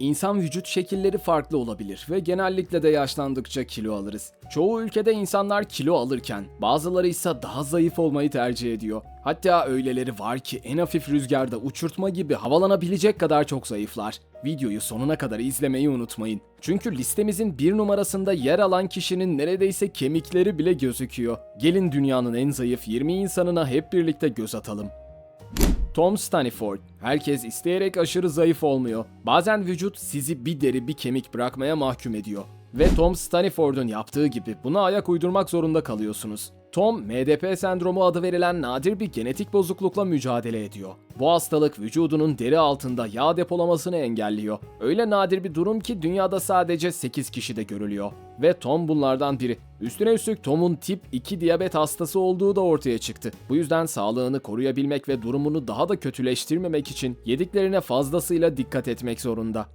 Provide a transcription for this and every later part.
İnsan vücut şekilleri farklı olabilir ve genellikle de yaşlandıkça kilo alırız. Çoğu ülkede insanlar kilo alırken bazıları ise daha zayıf olmayı tercih ediyor. Hatta öyleleri var ki en hafif rüzgarda uçurtma gibi havalanabilecek kadar çok zayıflar. Videoyu sonuna kadar izlemeyi unutmayın. Çünkü listemizin bir numarasında yer alan kişinin neredeyse kemikleri bile gözüküyor. Gelin dünyanın en zayıf 20 insanına hep birlikte göz atalım. Tom Staniford. Herkes isteyerek aşırı zayıf olmuyor. Bazen vücut sizi bir deri bir kemik bırakmaya mahkum ediyor. Ve Tom Staniford'un yaptığı gibi buna ayak uydurmak zorunda kalıyorsunuz. Tom, MDP sendromu adı verilen nadir bir genetik bozuklukla mücadele ediyor. Bu hastalık vücudunun deri altında yağ depolamasını engelliyor. Öyle nadir bir durum ki dünyada sadece 8 kişide görülüyor. Ve Tom bunlardan biri. Üstüne üstlük Tom'un tip 2 diyabet hastası olduğu da ortaya çıktı. Bu yüzden sağlığını koruyabilmek ve durumunu daha da kötüleştirmemek için yediklerine fazlasıyla dikkat etmek zorunda.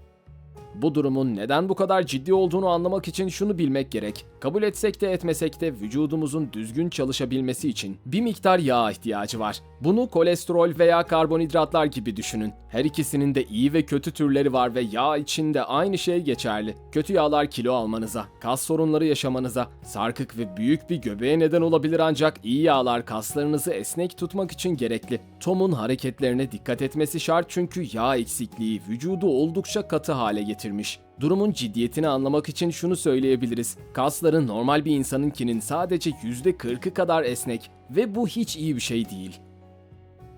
Bu durumun neden bu kadar ciddi olduğunu anlamak için şunu bilmek gerek. Kabul etsek de etmesek de vücudumuzun düzgün çalışabilmesi için bir miktar yağ ihtiyacı var. Bunu kolesterol veya karbonhidratlar gibi düşünün. Her ikisinin de iyi ve kötü türleri var ve yağ için de aynı şey geçerli. Kötü yağlar kilo almanıza, kas sorunları yaşamanıza, sarkık ve büyük bir göbeğe neden olabilir ancak iyi yağlar kaslarınızı esnek tutmak için gerekli. Tom'un hareketlerine dikkat etmesi şart çünkü yağ eksikliği vücudu oldukça katı hale getirmiş. Durumun ciddiyetini anlamak için şunu söyleyebiliriz. Kasların normal bir insanınkinin sadece %40'ı kadar esnek ve bu hiç iyi bir şey değil.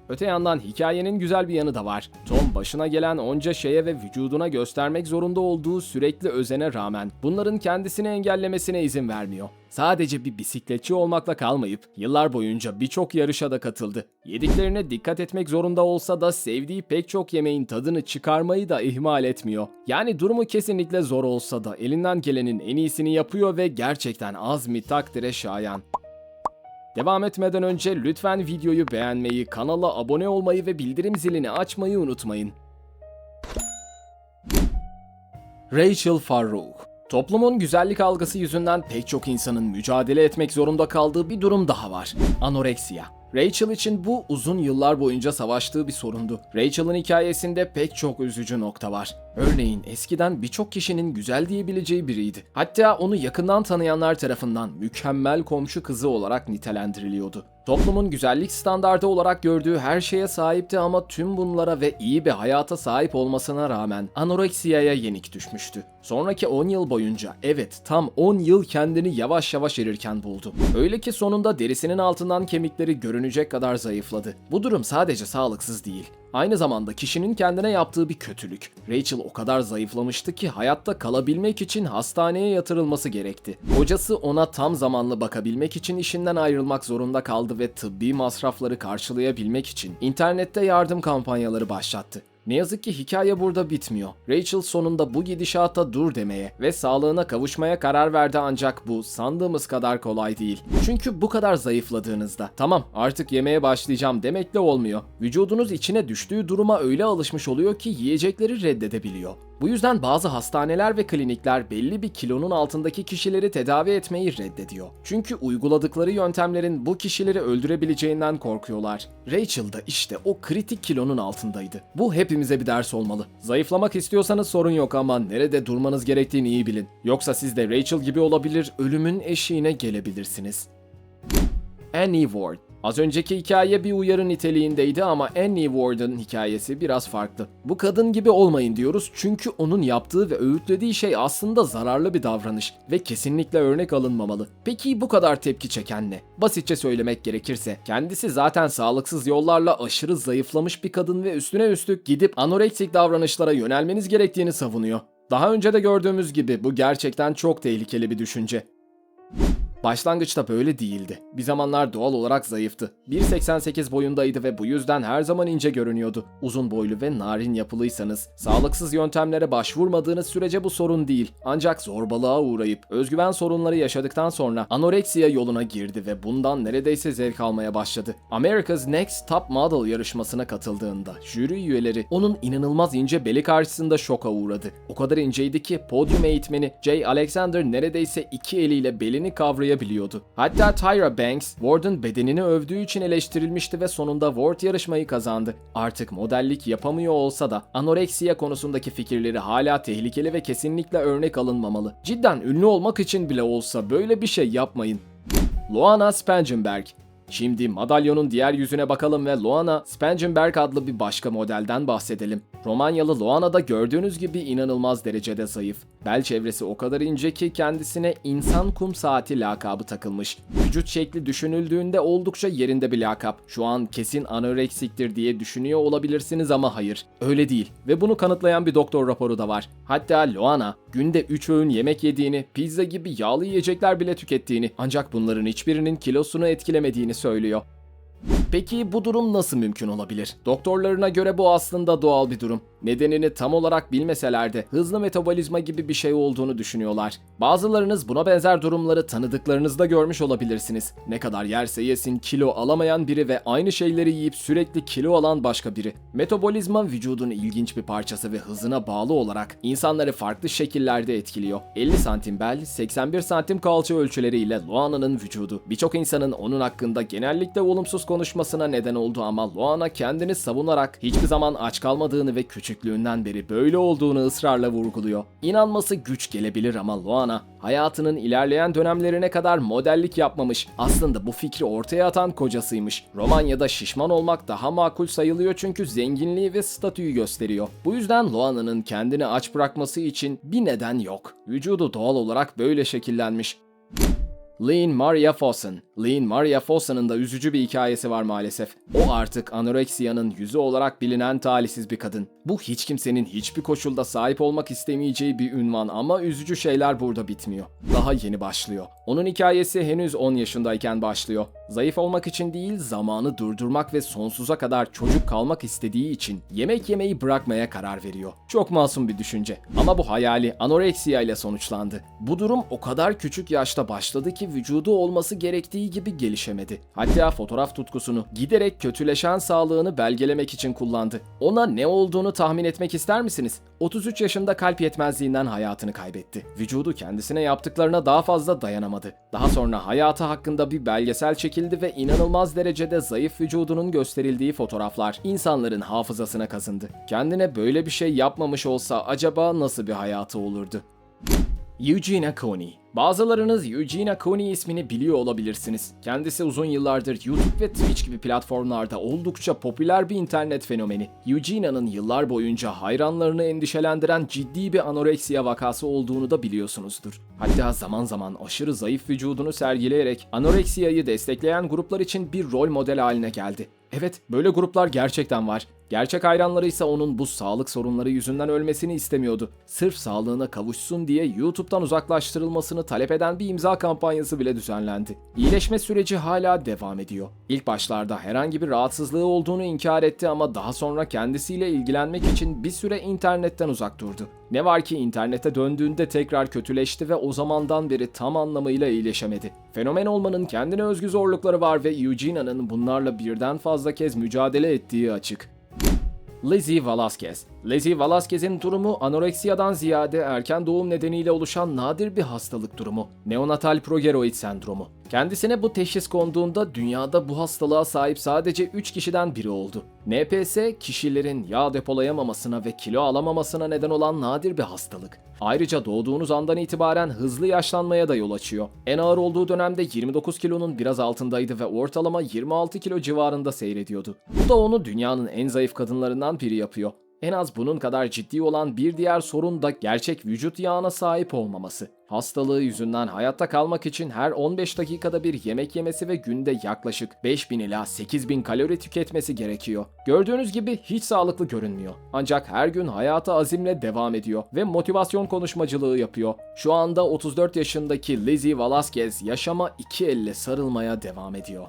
Öte yandan hikayenin güzel bir yanı da var. Tom başına gelen onca şeye ve vücuduna göstermek zorunda olduğu sürekli özene rağmen bunların kendisini engellemesine izin vermiyor. Sadece bir bisikletçi olmakla kalmayıp yıllar boyunca birçok yarışa da katıldı. Yediklerine dikkat etmek zorunda olsa da sevdiği pek çok yemeğin tadını çıkarmayı da ihmal etmiyor. Yani durumu kesinlikle zor olsa da elinden gelenin en iyisini yapıyor ve gerçekten azmi takdire şayan. Devam etmeden önce lütfen videoyu beğenmeyi, kanala abone olmayı ve bildirim zilini açmayı unutmayın. Rachel Farrow Toplumun güzellik algısı yüzünden pek çok insanın mücadele etmek zorunda kaldığı bir durum daha var. Anoreksiya. Rachel için bu uzun yıllar boyunca savaştığı bir sorundu. Rachel'ın hikayesinde pek çok üzücü nokta var. Örneğin eskiden birçok kişinin güzel diyebileceği biriydi. Hatta onu yakından tanıyanlar tarafından mükemmel komşu kızı olarak nitelendiriliyordu. Toplumun güzellik standardı olarak gördüğü her şeye sahipti ama tüm bunlara ve iyi bir hayata sahip olmasına rağmen anoreksiyaya yenik düşmüştü. Sonraki 10 yıl boyunca evet tam 10 yıl kendini yavaş yavaş erirken buldu. Öyle ki sonunda derisinin altından kemikleri görünecek kadar zayıfladı. Bu durum sadece sağlıksız değil. Aynı zamanda kişinin kendine yaptığı bir kötülük. Rachel o kadar zayıflamıştı ki hayatta kalabilmek için hastaneye yatırılması gerekti. Kocası ona tam zamanlı bakabilmek için işinden ayrılmak zorunda kaldı ve tıbbi masrafları karşılayabilmek için internette yardım kampanyaları başlattı. Ne yazık ki hikaye burada bitmiyor. Rachel sonunda bu gidişata dur demeye ve sağlığına kavuşmaya karar verdi ancak bu sandığımız kadar kolay değil. Çünkü bu kadar zayıfladığınızda tamam artık yemeye başlayacağım demekle olmuyor. Vücudunuz içine düştüğü duruma öyle alışmış oluyor ki yiyecekleri reddedebiliyor. Bu yüzden bazı hastaneler ve klinikler belli bir kilonun altındaki kişileri tedavi etmeyi reddediyor. Çünkü uyguladıkları yöntemlerin bu kişileri öldürebileceğinden korkuyorlar. Rachel da işte o kritik kilonun altındaydı. Bu hepimize bir ders olmalı. Zayıflamak istiyorsanız sorun yok ama nerede durmanız gerektiğini iyi bilin. Yoksa siz de Rachel gibi olabilir, ölümün eşiğine gelebilirsiniz. Annie Ward Az önceki hikaye bir uyarı niteliğindeydi ama Annie Ward'ın hikayesi biraz farklı. Bu kadın gibi olmayın diyoruz çünkü onun yaptığı ve öğütlediği şey aslında zararlı bir davranış ve kesinlikle örnek alınmamalı. Peki bu kadar tepki çeken ne? Basitçe söylemek gerekirse kendisi zaten sağlıksız yollarla aşırı zayıflamış bir kadın ve üstüne üstlük gidip anoreksik davranışlara yönelmeniz gerektiğini savunuyor. Daha önce de gördüğümüz gibi bu gerçekten çok tehlikeli bir düşünce. Başlangıçta böyle değildi. Bir zamanlar doğal olarak zayıftı. 1.88 boyundaydı ve bu yüzden her zaman ince görünüyordu. Uzun boylu ve narin yapılıysanız, sağlıksız yöntemlere başvurmadığınız sürece bu sorun değil. Ancak zorbalığa uğrayıp özgüven sorunları yaşadıktan sonra anoreksiya yoluna girdi ve bundan neredeyse zevk almaya başladı. America's Next Top Model yarışmasına katıldığında jüri üyeleri onun inanılmaz ince beli karşısında şoka uğradı. O kadar inceydi ki podyum eğitmeni Jay Alexander neredeyse iki eliyle belini kavrayabiliyordu sağlayabiliyordu. Hatta Tyra Banks, Ward'ın bedenini övdüğü için eleştirilmişti ve sonunda Ward yarışmayı kazandı. Artık modellik yapamıyor olsa da anoreksiya konusundaki fikirleri hala tehlikeli ve kesinlikle örnek alınmamalı. Cidden ünlü olmak için bile olsa böyle bir şey yapmayın. Luana Spangenberg Şimdi madalyonun diğer yüzüne bakalım ve Luana Spangenberg adlı bir başka modelden bahsedelim. Romanyalı Luana da gördüğünüz gibi inanılmaz derecede zayıf. Bel çevresi o kadar ince ki kendisine insan kum saati lakabı takılmış. Vücut şekli düşünüldüğünde oldukça yerinde bir lakap. Şu an kesin anoreksiktir diye düşünüyor olabilirsiniz ama hayır. Öyle değil ve bunu kanıtlayan bir doktor raporu da var. Hatta Luana günde 3 öğün yemek yediğini, pizza gibi yağlı yiyecekler bile tükettiğini ancak bunların hiçbirinin kilosunu etkilemediğini söylüyor. Peki bu durum nasıl mümkün olabilir? Doktorlarına göre bu aslında doğal bir durum. Nedenini tam olarak bilmeseler de hızlı metabolizma gibi bir şey olduğunu düşünüyorlar. Bazılarınız buna benzer durumları tanıdıklarınızda görmüş olabilirsiniz. Ne kadar yerse yesin kilo alamayan biri ve aynı şeyleri yiyip sürekli kilo alan başka biri. Metabolizma vücudun ilginç bir parçası ve hızına bağlı olarak insanları farklı şekillerde etkiliyor. 50 santim bel, 81 santim kalça ölçüleriyle Luana'nın vücudu. Birçok insanın onun hakkında genellikle olumsuz konuşmasına neden oldu ama Luana kendini savunarak hiçbir zaman aç kalmadığını ve küçüklüğünden beri böyle olduğunu ısrarla vurguluyor. İnanması güç gelebilir ama Luana hayatının ilerleyen dönemlerine kadar modellik yapmamış. Aslında bu fikri ortaya atan kocasıymış. Romanya'da şişman olmak daha makul sayılıyor çünkü zenginliği ve statüyü gösteriyor. Bu yüzden Luana'nın kendini aç bırakması için bir neden yok. Vücudu doğal olarak böyle şekillenmiş. Lean Maria Fossen. Lean Maria Fossen'ın da üzücü bir hikayesi var maalesef. O artık anoreksiyanın yüzü olarak bilinen talihsiz bir kadın. Bu hiç kimsenin hiçbir koşulda sahip olmak istemeyeceği bir ünvan ama üzücü şeyler burada bitmiyor. Daha yeni başlıyor. Onun hikayesi henüz 10 yaşındayken başlıyor. Zayıf olmak için değil, zamanı durdurmak ve sonsuza kadar çocuk kalmak istediği için yemek yemeyi bırakmaya karar veriyor. Çok masum bir düşünce. Ama bu hayali anoreksiya ile sonuçlandı. Bu durum o kadar küçük yaşta başladı ki vücudu olması gerektiği gibi gelişemedi. Hatta fotoğraf tutkusunu giderek kötüleşen sağlığını belgelemek için kullandı. Ona ne olduğunu tahmin etmek ister misiniz? 33 yaşında kalp yetmezliğinden hayatını kaybetti. Vücudu kendisine yaptıklarına daha fazla dayanamadı. Daha sonra hayatı hakkında bir belgesel çekildi ve inanılmaz derecede zayıf vücudunun gösterildiği fotoğraflar insanların hafızasına kazındı. Kendine böyle bir şey yapmamış olsa acaba nasıl bir hayatı olurdu? Eugene Coney Bazılarınız Eugene Coney ismini biliyor olabilirsiniz. Kendisi uzun yıllardır YouTube ve Twitch gibi platformlarda oldukça popüler bir internet fenomeni. Eugene'nin yıllar boyunca hayranlarını endişelendiren ciddi bir anoreksiya vakası olduğunu da biliyorsunuzdur. Hatta zaman zaman aşırı zayıf vücudunu sergileyerek anoreksiyayı destekleyen gruplar için bir rol model haline geldi. Evet, böyle gruplar gerçekten var. Gerçek hayranları ise onun bu sağlık sorunları yüzünden ölmesini istemiyordu. Sırf sağlığına kavuşsun diye YouTube'dan uzaklaştırılmasını talep eden bir imza kampanyası bile düzenlendi. İyileşme süreci hala devam ediyor. İlk başlarda herhangi bir rahatsızlığı olduğunu inkar etti ama daha sonra kendisiyle ilgilenmek için bir süre internetten uzak durdu. Ne var ki internete döndüğünde tekrar kötüleşti ve o zamandan beri tam anlamıyla iyileşemedi. Fenomen olmanın kendine özgü zorlukları var ve Eugene'nin bunlarla birden fazla kez mücadele ettiği açık. Lizzie Velasquez. Lizzie Velasquez'in durumu anoreksiyadan ziyade erken doğum nedeniyle oluşan nadir bir hastalık durumu. Neonatal progeroid sendromu. Kendisine bu teşhis konduğunda dünyada bu hastalığa sahip sadece 3 kişiden biri oldu. NPS kişilerin yağ depolayamamasına ve kilo alamamasına neden olan nadir bir hastalık. Ayrıca doğduğunuz andan itibaren hızlı yaşlanmaya da yol açıyor. En ağır olduğu dönemde 29 kilonun biraz altındaydı ve ortalama 26 kilo civarında seyrediyordu. Bu da onu dünyanın en zayıf kadınlarından biri yapıyor. En az bunun kadar ciddi olan bir diğer sorun da gerçek vücut yağına sahip olmaması. Hastalığı yüzünden hayatta kalmak için her 15 dakikada bir yemek yemesi ve günde yaklaşık 5000 ila 8000 kalori tüketmesi gerekiyor. Gördüğünüz gibi hiç sağlıklı görünmüyor. Ancak her gün hayata azimle devam ediyor ve motivasyon konuşmacılığı yapıyor. Şu anda 34 yaşındaki Lizzie Velasquez yaşama iki elle sarılmaya devam ediyor.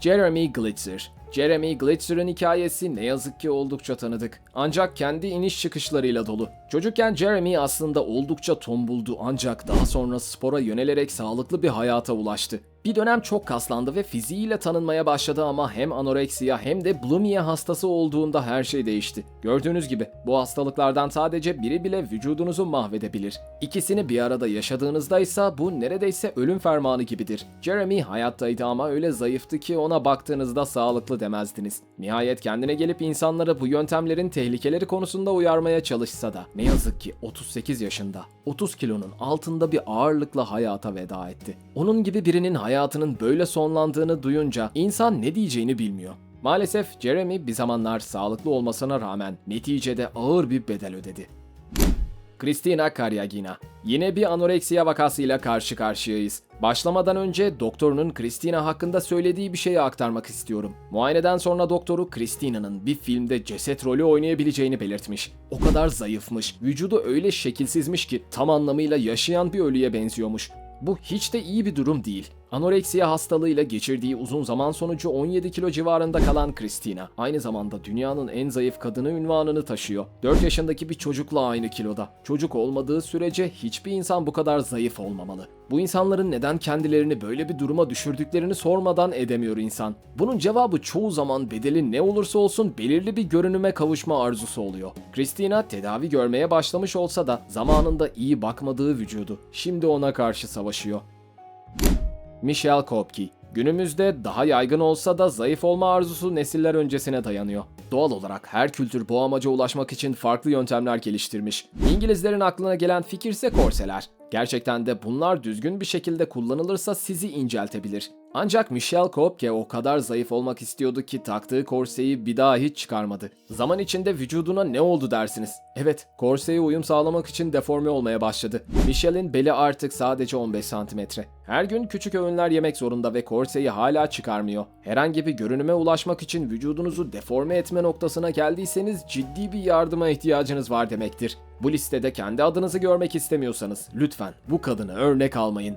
Jeremy Glitzer Jeremy Glitzer'ın hikayesi ne yazık ki oldukça tanıdık. Ancak kendi iniş çıkışlarıyla dolu. Çocukken Jeremy aslında oldukça tombuldu ancak daha sonra spora yönelerek sağlıklı bir hayata ulaştı. Bir dönem çok kaslandı ve fiziğiyle tanınmaya başladı ama hem anoreksiya hem de bulimia hastası olduğunda her şey değişti. Gördüğünüz gibi bu hastalıklardan sadece biri bile vücudunuzu mahvedebilir. İkisini bir arada yaşadığınızda ise bu neredeyse ölüm fermanı gibidir. Jeremy hayattaydı ama öyle zayıftı ki ona baktığınızda sağlıklı demezdiniz. Nihayet kendine gelip insanları bu yöntemlerin tehlikeleri konusunda uyarmaya çalışsa da ne yazık ki 38 yaşında 30 kilonun altında bir ağırlıkla hayata veda etti. Onun gibi birinin hayatının böyle sonlandığını duyunca insan ne diyeceğini bilmiyor. Maalesef Jeremy bir zamanlar sağlıklı olmasına rağmen neticede ağır bir bedel ödedi. Kristina Karyagina. Yine bir anoreksiya vakasıyla karşı karşıyayız. Başlamadan önce doktorunun Kristina hakkında söylediği bir şeyi aktarmak istiyorum. Muayeneden sonra doktoru Kristina'nın bir filmde ceset rolü oynayabileceğini belirtmiş. O kadar zayıfmış, vücudu öyle şekilsizmiş ki tam anlamıyla yaşayan bir ölüye benziyormuş. Bu hiç de iyi bir durum değil. Anoreksiya hastalığıyla geçirdiği uzun zaman sonucu 17 kilo civarında kalan Christina, aynı zamanda dünyanın en zayıf kadını ünvanını taşıyor. 4 yaşındaki bir çocukla aynı kiloda. Çocuk olmadığı sürece hiçbir insan bu kadar zayıf olmamalı. Bu insanların neden kendilerini böyle bir duruma düşürdüklerini sormadan edemiyor insan. Bunun cevabı çoğu zaman bedeli ne olursa olsun belirli bir görünüme kavuşma arzusu oluyor. Christina tedavi görmeye başlamış olsa da zamanında iyi bakmadığı vücudu şimdi ona karşı savaşıyor. Michel Kopke. Günümüzde daha yaygın olsa da zayıf olma arzusu nesiller öncesine dayanıyor. Doğal olarak her kültür bu amaca ulaşmak için farklı yöntemler geliştirmiş. İngilizlerin aklına gelen fikirse korseler. Gerçekten de bunlar düzgün bir şekilde kullanılırsa sizi inceltebilir. Ancak Michel Kopke o kadar zayıf olmak istiyordu ki taktığı korseyi bir daha hiç çıkarmadı. Zaman içinde vücuduna ne oldu dersiniz? Evet, korseye uyum sağlamak için deforme olmaya başladı. Michel'in beli artık sadece 15 santimetre. Her gün küçük öğünler yemek zorunda ve korseyi hala çıkarmıyor. Herhangi bir görünüme ulaşmak için vücudunuzu deforme etme noktasına geldiyseniz ciddi bir yardıma ihtiyacınız var demektir. Bu listede kendi adınızı görmek istemiyorsanız lütfen bu kadını örnek almayın.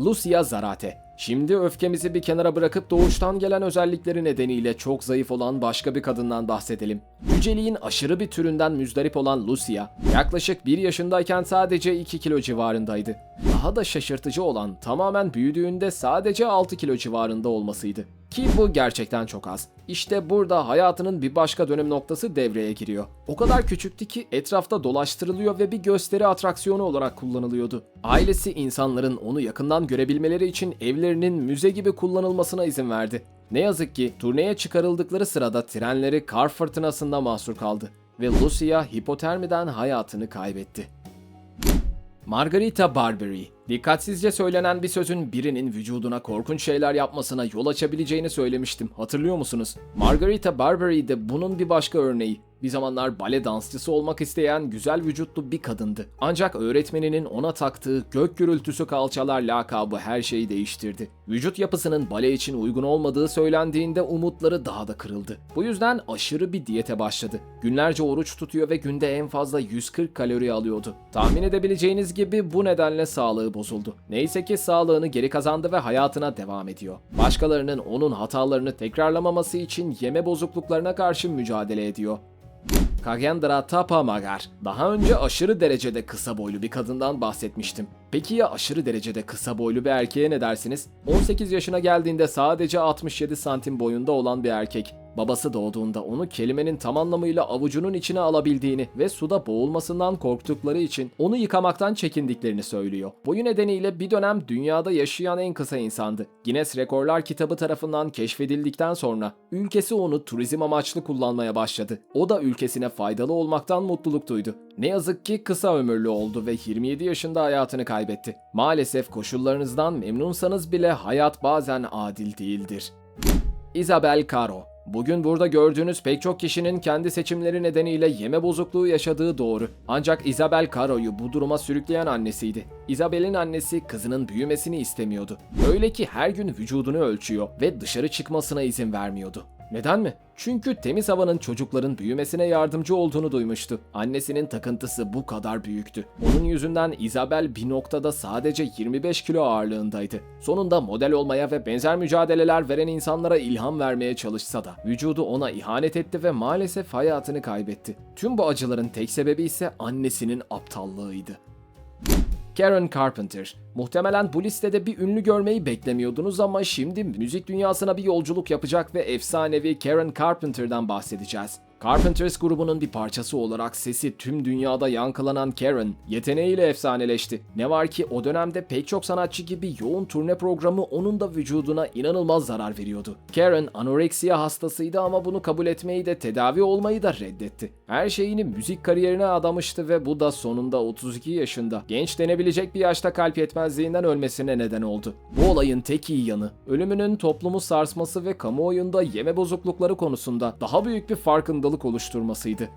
Lucia Zarate. Şimdi öfkemizi bir kenara bırakıp doğuştan gelen özellikleri nedeniyle çok zayıf olan başka bir kadından bahsedelim. Cüceliğin aşırı bir türünden müzdarip olan Lucia, yaklaşık 1 yaşındayken sadece 2 kilo civarındaydı. Daha da şaşırtıcı olan tamamen büyüdüğünde sadece 6 kilo civarında olmasıydı. Ki bu gerçekten çok az. İşte burada hayatının bir başka dönüm noktası devreye giriyor. O kadar küçüktü ki etrafta dolaştırılıyor ve bir gösteri atraksiyonu olarak kullanılıyordu. Ailesi insanların onu yakından görebilmeleri için evlerinin müze gibi kullanılmasına izin verdi. Ne yazık ki turneye çıkarıldıkları sırada trenleri kar fırtınasında mahsur kaldı ve Lucia hipotermiden hayatını kaybetti. Margarita Barbary Dikkatsizce söylenen bir sözün birinin vücuduna korkunç şeyler yapmasına yol açabileceğini söylemiştim. Hatırlıyor musunuz? Margarita Barbary de bunun bir başka örneği. Bir zamanlar bale dansçısı olmak isteyen güzel vücutlu bir kadındı. Ancak öğretmeninin ona taktığı gök gürültüsü kalçalar lakabı her şeyi değiştirdi. Vücut yapısının bale için uygun olmadığı söylendiğinde umutları daha da kırıldı. Bu yüzden aşırı bir diyete başladı. Günlerce oruç tutuyor ve günde en fazla 140 kalori alıyordu. Tahmin edebileceğiniz gibi bu nedenle sağlığı bozuldu. Neyse ki sağlığını geri kazandı ve hayatına devam ediyor. Başkalarının onun hatalarını tekrarlamaması için yeme bozukluklarına karşı mücadele ediyor. Kagendra Tapamagar. Daha önce aşırı derecede kısa boylu bir kadından bahsetmiştim. Peki ya aşırı derecede kısa boylu bir erkeğe ne dersiniz? 18 yaşına geldiğinde sadece 67 santim boyunda olan bir erkek. Babası doğduğunda onu kelimenin tam anlamıyla avucunun içine alabildiğini ve suda boğulmasından korktukları için onu yıkamaktan çekindiklerini söylüyor. Boyu nedeniyle bir dönem dünyada yaşayan en kısa insandı. Guinness Rekorlar kitabı tarafından keşfedildikten sonra ülkesi onu turizm amaçlı kullanmaya başladı. O da ülkesine faydalı olmaktan mutluluk duydu. Ne yazık ki kısa ömürlü oldu ve 27 yaşında hayatını kaybetti. Maalesef koşullarınızdan memnunsanız bile hayat bazen adil değildir. Isabel Caro Bugün burada gördüğünüz pek çok kişinin kendi seçimleri nedeniyle yeme bozukluğu yaşadığı doğru. Ancak Isabel Caro'yu bu duruma sürükleyen annesiydi. Isabel'in annesi kızının büyümesini istemiyordu. Öyle ki her gün vücudunu ölçüyor ve dışarı çıkmasına izin vermiyordu. Neden mi? Çünkü temiz havanın çocukların büyümesine yardımcı olduğunu duymuştu. Annesinin takıntısı bu kadar büyüktü. Onun yüzünden Isabel bir noktada sadece 25 kilo ağırlığındaydı. Sonunda model olmaya ve benzer mücadeleler veren insanlara ilham vermeye çalışsa da vücudu ona ihanet etti ve maalesef hayatını kaybetti. Tüm bu acıların tek sebebi ise annesinin aptallığıydı. Karen Carpenter. Muhtemelen bu listede bir ünlü görmeyi beklemiyordunuz ama şimdi müzik dünyasına bir yolculuk yapacak ve efsanevi Karen Carpenter'dan bahsedeceğiz. Carpenters grubunun bir parçası olarak sesi tüm dünyada yankılanan Karen, yeteneğiyle efsaneleşti. Ne var ki o dönemde pek çok sanatçı gibi yoğun turne programı onun da vücuduna inanılmaz zarar veriyordu. Karen anoreksiya hastasıydı ama bunu kabul etmeyi de tedavi olmayı da reddetti. Her şeyini müzik kariyerine adamıştı ve bu da sonunda 32 yaşında genç denebilecek bir yaşta kalp yetmezliğinden ölmesine neden oldu. Bu olayın tek iyi yanı ölümünün toplumu sarsması ve kamuoyunda yeme bozuklukları konusunda daha büyük bir farkındalık oluşturmasıydı.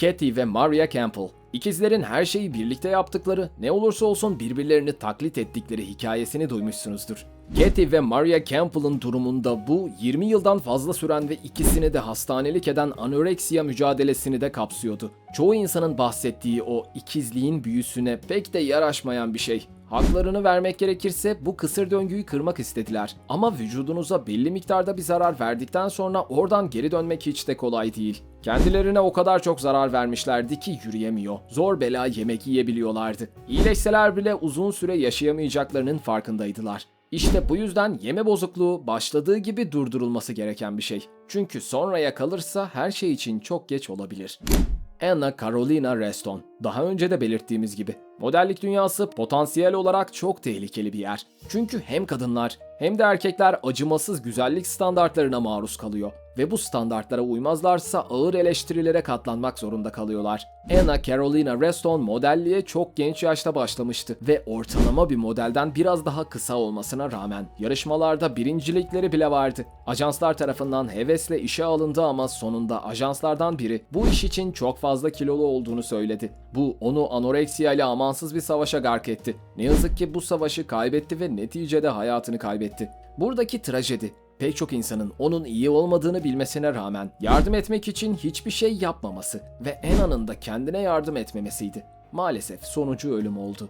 Katie ve Maria Campbell. İkizlerin her şeyi birlikte yaptıkları, ne olursa olsun birbirlerini taklit ettikleri hikayesini duymuşsunuzdur. Katie ve Maria Campbell'ın durumunda bu 20 yıldan fazla süren ve ikisini de hastanelik eden anoreksiya mücadelesini de kapsıyordu. Çoğu insanın bahsettiği o ikizliğin büyüsüne pek de yaraşmayan bir şey. Haklarını vermek gerekirse bu kısır döngüyü kırmak istediler. Ama vücudunuza belli miktarda bir zarar verdikten sonra oradan geri dönmek hiç de kolay değil. Kendilerine o kadar çok zarar vermişlerdi ki yürüyemiyor. Zor bela yemek yiyebiliyorlardı. İyileşseler bile uzun süre yaşayamayacaklarının farkındaydılar. İşte bu yüzden yeme bozukluğu başladığı gibi durdurulması gereken bir şey. Çünkü sonraya kalırsa her şey için çok geç olabilir. Anna Carolina Reston. Daha önce de belirttiğimiz gibi modellik dünyası potansiyel olarak çok tehlikeli bir yer. Çünkü hem kadınlar hem de erkekler acımasız güzellik standartlarına maruz kalıyor ve bu standartlara uymazlarsa ağır eleştirilere katlanmak zorunda kalıyorlar. Anna Carolina Reston modelliğe çok genç yaşta başlamıştı ve ortalama bir modelden biraz daha kısa olmasına rağmen yarışmalarda birincilikleri bile vardı. Ajanslar tarafından hevesle işe alındı ama sonunda ajanslardan biri bu iş için çok fazla kilolu olduğunu söyledi. Bu onu anoreksiya ile amansız bir savaşa gark etti. Ne yazık ki bu savaşı kaybetti ve neticede hayatını kaybetti. Buradaki trajedi pek çok insanın onun iyi olmadığını bilmesine rağmen yardım etmek için hiçbir şey yapmaması ve en anında kendine yardım etmemesiydi. Maalesef sonucu ölüm oldu.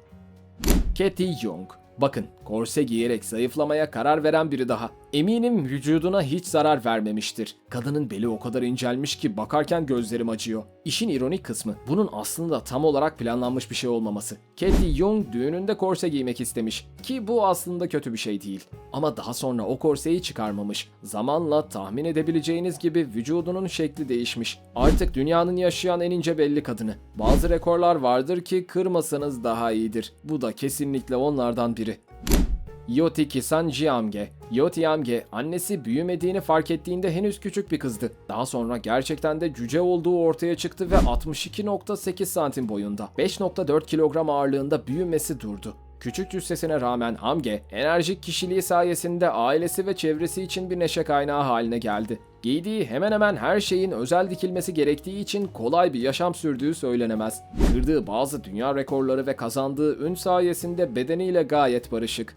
Katie Young Bakın, korse giyerek zayıflamaya karar veren biri daha. Eminim vücuduna hiç zarar vermemiştir. Kadının beli o kadar incelmiş ki bakarken gözlerim acıyor. İşin ironik kısmı, bunun aslında tam olarak planlanmış bir şey olmaması. Katie Young düğününde korse giymek istemiş ki bu aslında kötü bir şey değil. Ama daha sonra o korseyi çıkarmamış. Zamanla tahmin edebileceğiniz gibi vücudunun şekli değişmiş. Artık dünyanın yaşayan en ince belli kadını. Bazı rekorlar vardır ki kırmasanız daha iyidir. Bu da kesinlikle onlardan biri. Yoti Kisan Jiamge. Yoti Yamge annesi büyümediğini fark ettiğinde henüz küçük bir kızdı. Daha sonra gerçekten de cüce olduğu ortaya çıktı ve 62.8 santim boyunda, 5.4 kilogram ağırlığında büyümesi durdu. Küçük cüssesine rağmen Hamge, enerjik kişiliği sayesinde ailesi ve çevresi için bir neşe kaynağı haline geldi. Giydiği hemen hemen her şeyin özel dikilmesi gerektiği için kolay bir yaşam sürdüğü söylenemez. Kırdığı bazı dünya rekorları ve kazandığı ün sayesinde bedeniyle gayet barışık.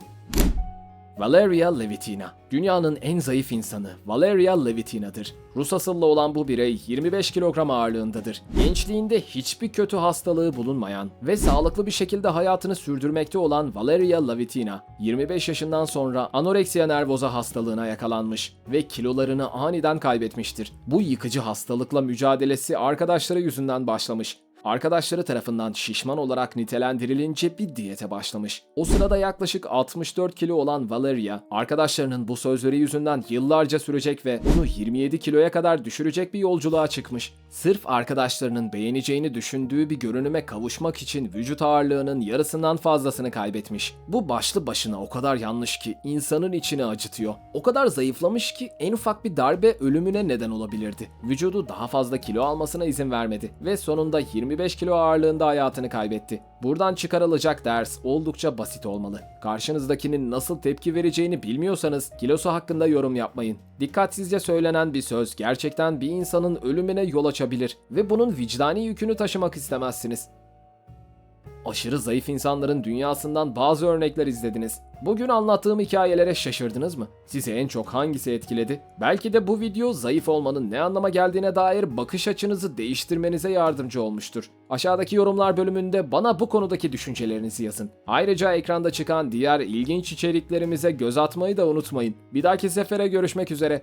Valeria Levitina. Dünyanın en zayıf insanı Valeria Levitina'dır. Rus asıllı olan bu birey 25 kilogram ağırlığındadır. Gençliğinde hiçbir kötü hastalığı bulunmayan ve sağlıklı bir şekilde hayatını sürdürmekte olan Valeria Levitina, 25 yaşından sonra anoreksiya nervoza hastalığına yakalanmış ve kilolarını aniden kaybetmiştir. Bu yıkıcı hastalıkla mücadelesi arkadaşları yüzünden başlamış arkadaşları tarafından şişman olarak nitelendirilince bir diyete başlamış. O sırada yaklaşık 64 kilo olan Valeria, arkadaşlarının bu sözleri yüzünden yıllarca sürecek ve onu 27 kiloya kadar düşürecek bir yolculuğa çıkmış. Sırf arkadaşlarının beğeneceğini düşündüğü bir görünüme kavuşmak için vücut ağırlığının yarısından fazlasını kaybetmiş. Bu başlı başına o kadar yanlış ki insanın içini acıtıyor. O kadar zayıflamış ki en ufak bir darbe ölümüne neden olabilirdi. Vücudu daha fazla kilo almasına izin vermedi ve sonunda 25 kilo ağırlığında hayatını kaybetti. Buradan çıkarılacak ders oldukça basit olmalı. Karşınızdakinin nasıl tepki vereceğini bilmiyorsanız kilosu hakkında yorum yapmayın. Dikkatsizce söylenen bir söz gerçekten bir insanın ölümüne yol açabilir ve bunun vicdani yükünü taşımak istemezsiniz. Aşırı zayıf insanların dünyasından bazı örnekler izlediniz. Bugün anlattığım hikayelere şaşırdınız mı? Sizi en çok hangisi etkiledi? Belki de bu video zayıf olmanın ne anlama geldiğine dair bakış açınızı değiştirmenize yardımcı olmuştur. Aşağıdaki yorumlar bölümünde bana bu konudaki düşüncelerinizi yazın. Ayrıca ekranda çıkan diğer ilginç içeriklerimize göz atmayı da unutmayın. Bir dahaki sefere görüşmek üzere.